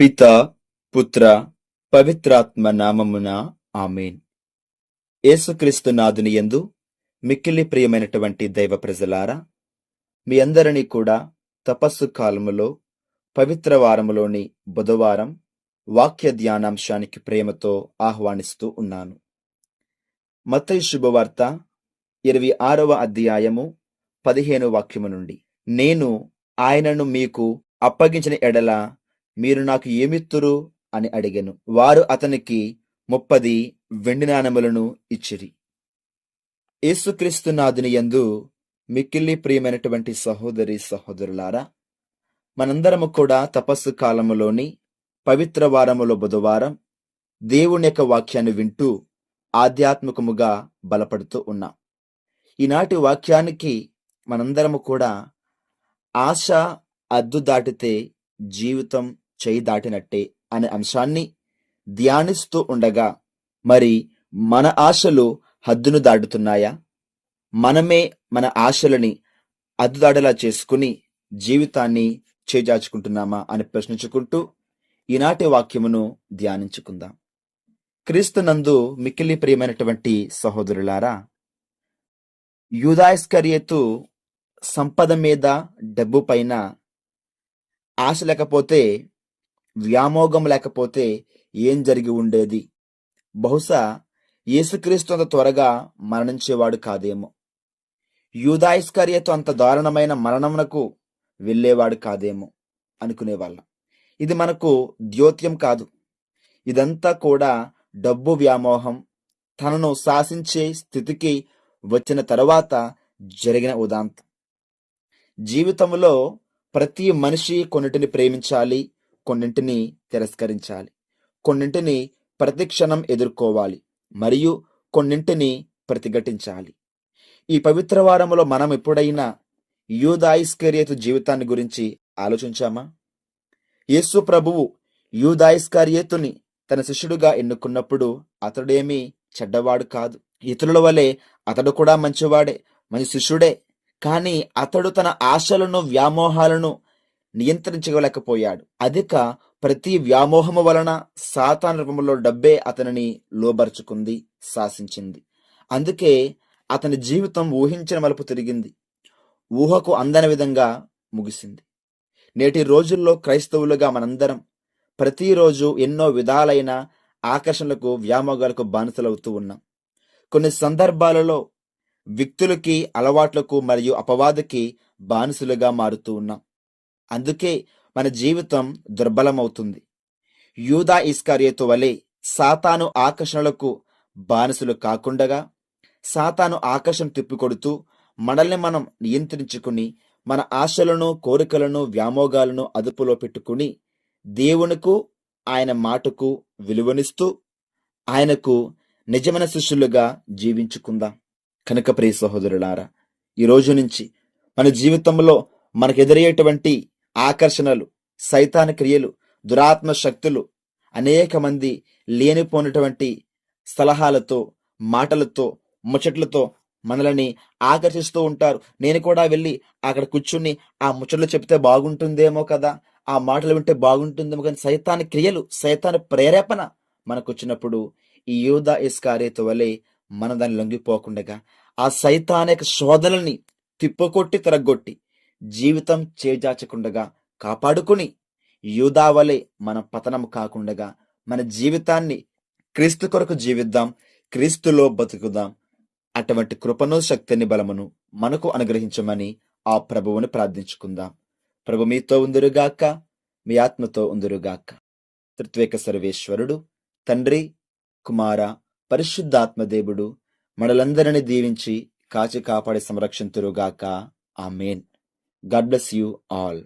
పిత పుత్ర పవిత్రాత్మ నామమున ఆమెన్. యేసుక్రీస్తు నాదుని యందు మిక్కిలి ప్రియమైనటువంటి దైవ ప్రజలారా మీ అందరినీ కూడా తపస్సు కాలములో పవిత్ర వారములోని బుధవారం వాక్య ధ్యానాంశానికి ప్రేమతో ఆహ్వానిస్తూ ఉన్నాను. మత్తయి శుభవార్త ఇరవై ఆరవ అధ్యాయము పదిహేను వాక్యము నుండి. నేను ఆయనను మీకు అప్పగించిన ఎడల మీరు నాకు ఏమిత్తురు? అని అడిగాను. వారు అతనికి ముప్పది వెండి నాణములను ఇచ్చిరి. యేసుక్రీస్తు నాదుని యందు మిక్కిలి ప్రియమైనటువంటి సహోదరి సహోదరులారా మనందరము కూడా తపస్సు కాలములోని పవిత్ర వారములో బుధవారం దేవుని యొక్క వాక్యాన్ని వింటూ ఆధ్యాత్మికముగా బలపడుతూ ఉన్నాం. ఈనాటి వాక్యానికి మనందరము కూడా ఆశ అద్దు దాటితే జీవితం చేయి దాటినట్టే అనే అంశాన్ని ధ్యానిస్తూ ఉండగా మరి మన ఆశలు హద్దును దాటుతున్నాయా? మనమే మన ఆశలని అద్దు దాటేలా చేసుకుని జీవితాన్ని చేజార్చుకుంటున్నామా అని ప్రశ్నించుకుంటూ ఈనాటి వాక్యమును ధ్యానించుకుందాం. క్రీస్తునందు మిక్కిలి ప్రియమైనటువంటి సహోదరులారా యూదాయిస్కరియతు సంపద మీద డబ్బు పైన ఆశ లేకపోతే వ్యామోగం లేకపోతే ఏం జరిగి ఉండేది? బహుశా యేసుక్రీస్తు అంత త్వరగా మరణించేవాడు కాదేమో. యూదాయిస్కర్యతో అంత దారుణమైన మరణమునకు వెళ్ళేవాడు కాదేమో అనుకునేవాళ్ళం. ఇది మనకు ద్యోత్యం కాదు. ఇదంతా కూడా డబ్బు వ్యామోహం తనను శాసించే స్థితికి వచ్చిన తర్వాత జరిగిన ఉదాంతం. జీవితంలో ప్రతి మనిషి కొన్నిటిని ప్రేమించాలి కొన్నింటిని తిరస్కరించాలి. కొన్నింటిని ప్రతిక్షణం ఎదుర్కోవాలి మరియు కొన్నింటిని ప్రతిఘటించాలి. ఈ పవిత్ర వారములో మనం ఎప్పుడైనా యూదాయిస్కర్యతు జీవితాన్ని గురించి ఆలోచించామా? యేసు ప్రభువు యూదాయిస్కర్యతుని తన శిష్యుడుగా ఎన్నుకున్నప్పుడు అతడేమీ చెడ్డవాడు కాదు. ఇతరుల వలె అతడు కూడా మంచివాడే మంచి శిష్యుడే. కానీ అతడు తన ఆశలను వ్యామోహాలను నియంత్రించగలేకపోయాడు. అధిక ప్రతి వ్యామోహము వలన సాతాన్ రూపంలో డబ్బే అతనిని లోబరుచుకుంది శాసించింది. అందుకే అతని జీవితం ఊహించిన మలుపు తిరిగింది. ఊహకు అందని విధంగా ముగిసింది. నేటి రోజుల్లో క్రైస్తవులుగా మనందరం ప్రతిరోజు ఎన్నో విధాలైన ఆకర్షణలకు వ్యామోగాలకు బానిసలవుతూ ఉన్నాం. కొన్ని సందర్భాలలో వ్యక్తులకి అలవాట్లకు మరియు అపవాదికి బానిసలుగా మారుతూ ఉన్నాం. అందుకే మన జీవితం దుర్బలమవుతుంది. యూదా ఇస్కార్యతు వలె సాతాను ఆకర్షణలకు బానిసలు కాకుండగా సాతాను ఆకర్షణ తిప్పికొడుతూ మనల్ని మనం నియంత్రించుకుని మన ఆశలను కోరికలను వ్యామోగాలను అదుపులో పెట్టుకుని దేవునికు ఆయన మాటకు విలువనిస్తూ ఆయనకు నిజమైన శిష్యులుగా జీవించుకుందాం. కనుక ప్రియ సహోదరులారా ఈ రోజు నుంచి మన జీవితంలో మనకు ఎదురయ్యేటువంటి ఆకర్షణలు సైతాన క్రియలు దురాత్మ శక్తులు అనేక మంది లేనిపోయినటువంటి సలహాలతో మాటలతో ముచ్చట్లతో మనల్ని ఆకర్షిస్తూ ఉంటారు. నేను కూడా వెళ్ళి అక్కడ కూర్చుని ఆ ముచ్చట్లు చెప్తే బాగుంటుందేమో కదా ఆ మాటలు వింటే బాగుంటుందేమో కానీ సైతాన క్రియలు సైతాన ప్రేరేపణ మనకు వచ్చినప్పుడు ఈ యూదా ఇస్కారేతు వలె మన దాన్ని లొంగిపోకుండగా ఆ సైతానిక శోధనల్ని తిప్పకొట్టి తిరగొట్టి జీవితం చేజాచకుండగా కాపాడుకుని యూదావలే మన పతనం కాకుండగా మన జీవితాన్ని క్రీస్తు కొరకు జీవిద్దాం క్రీస్తులో బతుకుదాం. అటువంటి కృపను శక్తిని బలమును మనకు అనుగ్రహించమని ఆ ప్రభువుని ప్రార్థించుకుందాం. ప్రభు మీతో ఉందురుగాక మీ ఆత్మతో ఉందురుగాక త్రిత్వేక సర్వేశ్వరుడు తండ్రి కుమార పరిశుద్ధాత్మదేవుడు మనలందరిని దీవించి కాచి కాపాడి సంరక్షింతురుగాక ఆ God bless you all.